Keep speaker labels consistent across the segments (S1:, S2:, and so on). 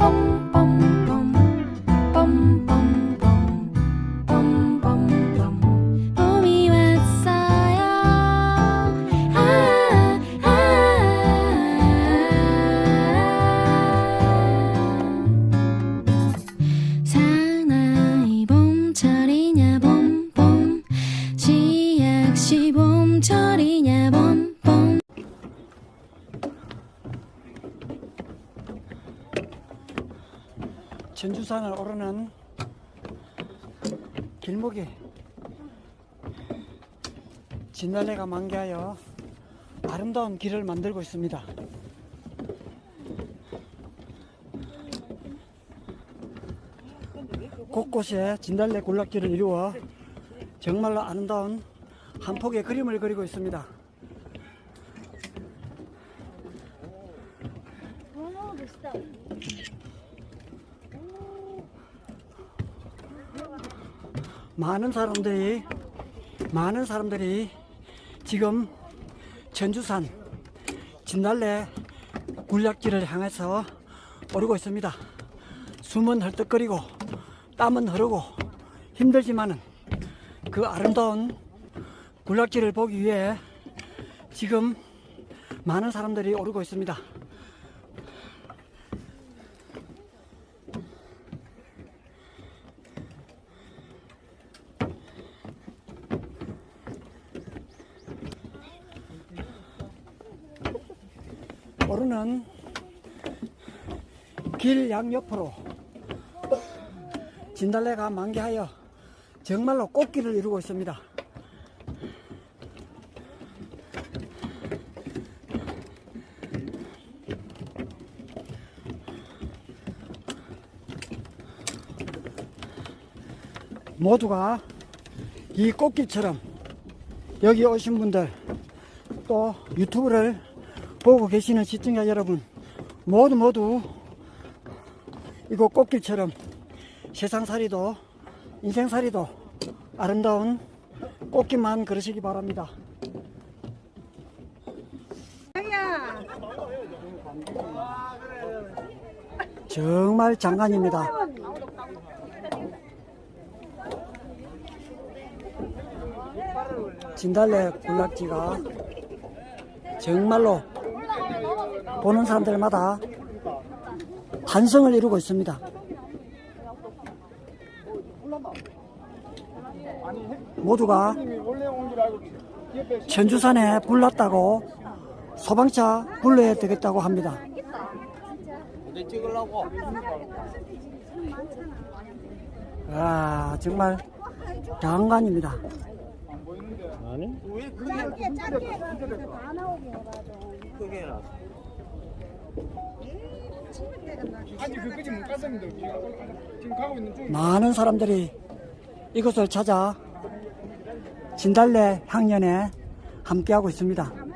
S1: 봄
S2: 전주산을 오르는 길목에 진달래가 만개하여 아름다운 길을 만들고 있습니다. 곳곳에 진달래 군락길을 이루어 정말로 아름다운 한 폭의 그림을 그리고 있습니다. 많은 사람들이 많은 사람들이 지금 전주산 진달래 군락지를 향해서 오르고 있습니다. 숨은 헐떡거리고 땀은 흐르고 힘들지만은 그 아름다운 군락지를 보기 위해 지금 많은 사람들이 오르고 있습니다. 오르는 길 양옆으로 진달래가 만개하여 정말로 꽃길을 이루고 있습니다. 모두가 이 꽃길처럼 여기 오신 분들 또 유튜브를 보고 계시는 시청자 여러분 모두 모두 이곳 꽃길처럼 세상살이도 인생살이도 아름다운 꽃길만 걸으시기 바랍니다. 정말 장관입니다. 진달래 군락지가 정말로 보는 사람들마다 환성을 이루고 있습니다. 모두가 천주산에 불났다고 소방차 불러야 되겠다고 합니다. 아 정말 장관입니다.
S3: 짧게 나오게 해가지고
S4: 아직 그까지 못 갔습니다. 지금 가고 있는 중.
S2: 많은 사람들이 이곳을 찾아 진달래 향연에 함께하고 있습니다.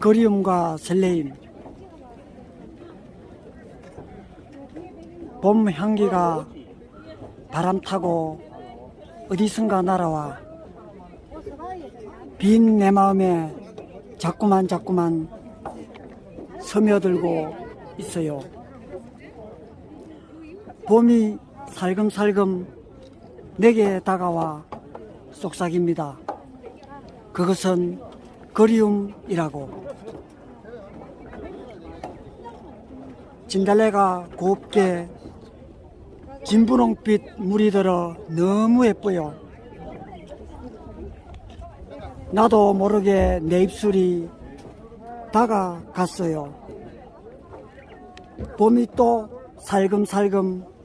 S2: 그리움과 설레임 봄 향기가 바람 타고 어디선가 날아와 빈 내 마음에 자꾸만 자꾸만 스며들고 있어요. 봄이 살금살금 내게 다가와 속삭입니다. 그것은 그리움이라고. 진달래가 곱게 진분홍빛 물이 들어 너무 예뻐요. 나도 모르게 내 입술이 다가갔어요. 봄이 또 살금살금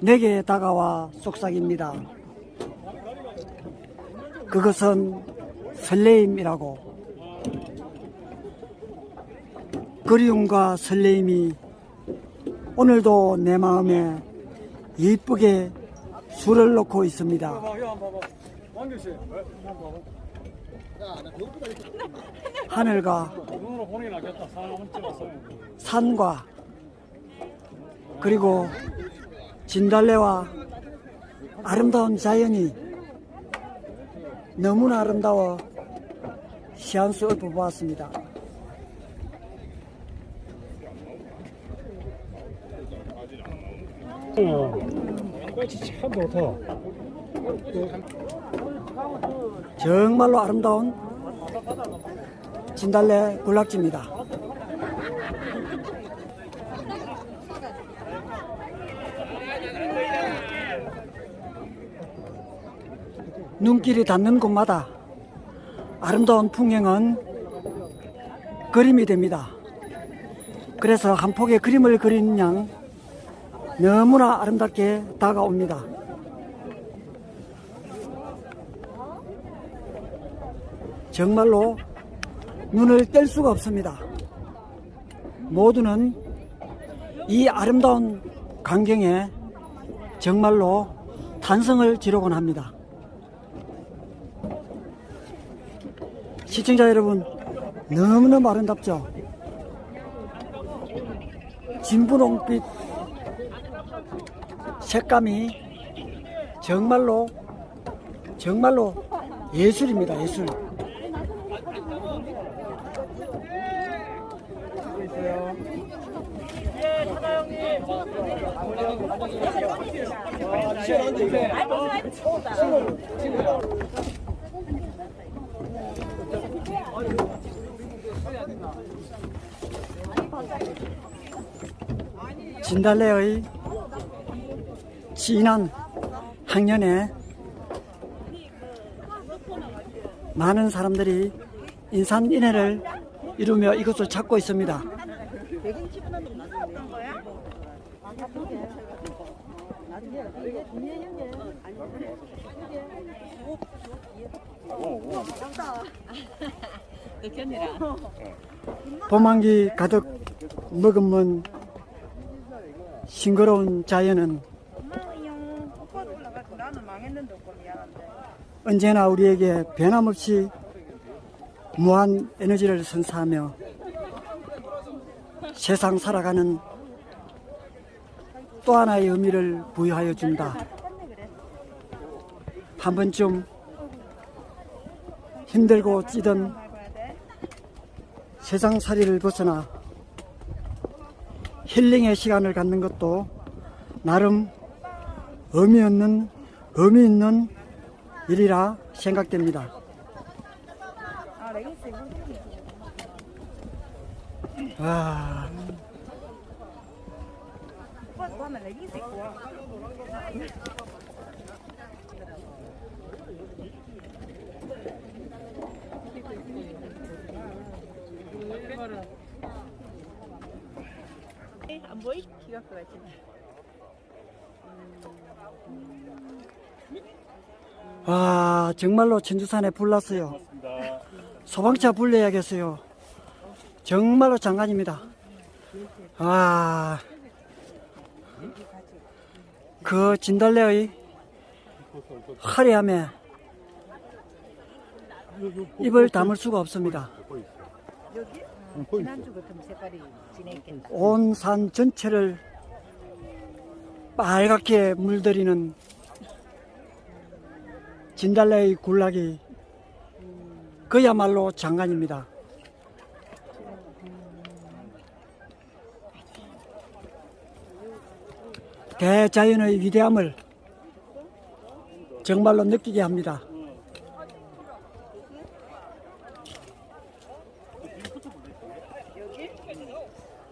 S2: 내게 다가와 속삭입니다. 그것은 설레임이라고. 그리움과 설레임이 오늘도 내 마음에 예쁘게 술을 놓고 있습니다. 하늘과. 산과 그리고 진달래와 아름다운 자연이 너무나 아름다워 시한수 읊어 보았습니다.
S4: 꽃이 참 좋다.
S2: 정말로 아름다운 진달래 군락지입니다. 눈길이 닿는 곳마다 아름다운 풍경은 그림이 됩니다. 그래서 한 폭의 그림을 그리는 양 너무나 아름답게 다가옵니다. 정말로 눈을 뗄 수가 없습니다. 모두는 이 아름다운 광경에 정말로 탄성을 지르곤 합니다. 시청자 여러분, 너무너무 아름답죠? 진분홍빛 색감이 정말로, 정말로 예술입니다, 예술. 진달래의 진한 학년에 많은 사람들이 인산인해를 이루며 이것을 찾고 있습니다. 봄한기 가득 머금은 싱그러운 자연은 언제나 우리에게 변함없이 무한 에너지를 선사하며 세상 살아가는 또 하나의 의미를 부여하여 준다. 한 번쯤 힘들고 찌든 세상 살이를 벗어나 힐링의 시간을 갖는 것도 나름 의미 없는 의미 있는 일이라 생각됩니다. 와,
S3: 안 보이? 기가 막히지.
S2: 와 정말로 천주산에 불났어요. 소방차 불러야겠어요. 정말로 장관입니다. 와, 그 진달래의 화려함에 입을 담을 수가
S3: 없습니다.
S2: 온 산 전체를 빨갛게 물들이는 진달래의 군락이 그야말로 장관입니다. 대자연의 위대함을 정말로 느끼게 합니다.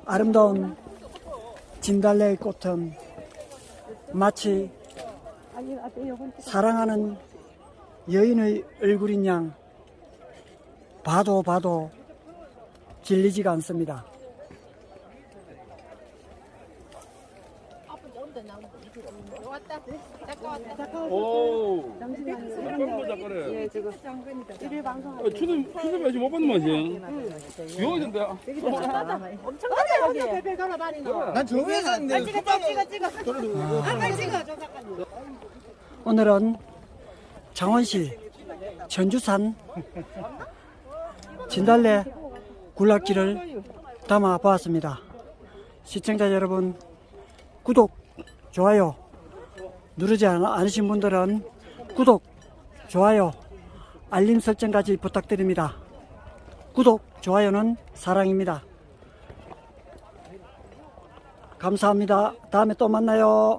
S2: 아름다운 진달래의 꽃은 마치 사랑하는 여인의 얼굴인 양 봐도 봐도 질리지가 않습니다.
S4: 오. 잠깐만 잠깐만. 예 지금. 일일 방송. 추도 추도 몇시 못 받는 맛이. 비워야 된다.
S3: 엄청 많아 여기. 배배 걸어 다니는.
S4: 난 정회사 있는데.
S3: 찍어 찍어 찍어. 한발 찍어 저 작가님.
S2: 오늘은 창원시 천주산 진달래 굴락길을 담아 보았습니다. 시청자 여러분, 구독, 좋아요 누르지 않- 않으신 분들은 구독, 좋아요, 알림 설정까지 부탁드립니다. 구독, 좋아요는 사랑입니다. 감사합니다. 다음에 또 만나요.